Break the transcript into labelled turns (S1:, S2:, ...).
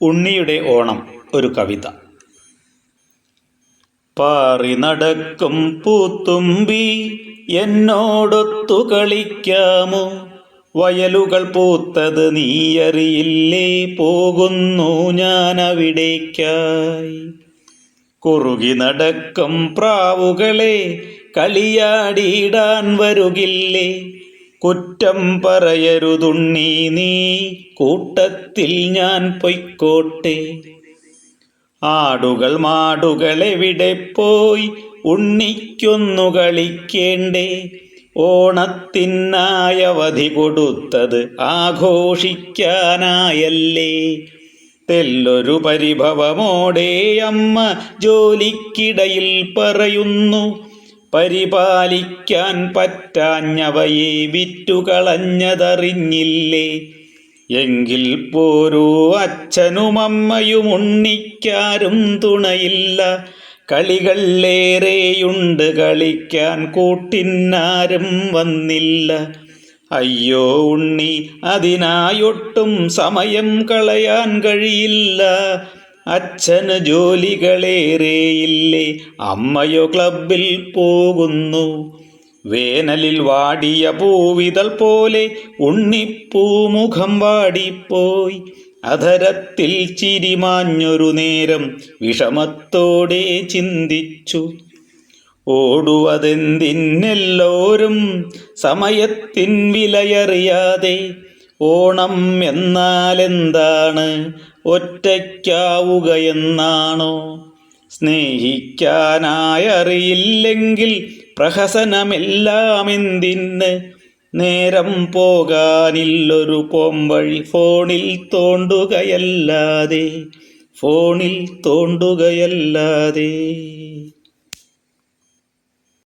S1: ഉണ്ണിയുടെ ഓണം ഒരു കവിത. പാറി നടക്കും പൂത്തുമ്പി എന്നോടൊത്തു കളിക്കാമോ വയലുകൾ പൂത്തത് നീയറിയില്ലേ? പോകുന്നു ഞാൻ അവിടേക്കായി കുറുകി നടക്കും പ്രാവുകളെ കളിയാടിയിടാൻ വരുകില്ലേ? കുറ്റം പറയരുതുണ്ണി നീ കൂട്ടത്തിൽ ഞാൻ പൊയ്ക്കോട്ടെ. ആടുകൾ മാടുകൾ എവിടെ പോയി ഉണ്ണിക്കൊന്നു കളിക്കേണ്ടേ? ഓണത്തിനായവധി കൊടുത്തത് ആഘോഷിക്കാനായല്ലേ? തെല്ലൊരു പരിഭവമോടെ അമ്മ ജോലിക്കിടയിൽ പറയുന്നു പരിപാലിക്കാൻ പറ്റാഞ്ഞവയെ വിറ്റുകളഞ്ഞതറിഞ്ഞില്ലേ? എങ്കിൽ പോരൂ അച്ഛനും അമ്മയും ഉണ്ണിക്കാരും തുണയില്ല. കളികളേറെയുണ്ട് കളിക്കാൻ കൂട്ടിനാരും വന്നില്ല. അയ്യോ ഉണ്ണി അതിനായൊട്ടും സമയം കളയാൻ കഴിയില്ല. അച്ഛന് ജോലികളേറെയില്ലേ അമ്മയോ ക്ലബിൽ പോകുന്നു. വേനലിൽ വാടിയ പൂവിതൾ പോലെ ഉണ്ണിപ്പൂമുഖം വാടിപ്പോയി. അധരത്തിൽ ചിരിമാഞ്ഞൊരു നേരം വിഷമത്തോടെ ചിന്തിച്ചു. ഓടുവതെന്തിനെല്ലോരും സമയത്തിൻ വിലയറിയാതെ ഓണം എന്നാൽ എന്താണ് ഒറ്റയ്ക്കാവുകയെന്നാണോ? സ്നേഹിക്കാനായറിയില്ലെങ്കിൽ പ്രഹസനമെല്ലാം എന്തിന് നേരം പോകാനില്ലൊരു പോംവഴി ഫോണിൽ തോണ്ടുകയല്ലാതെ ഫോണിൽ തോണ്ടുകയല്ലാതെ.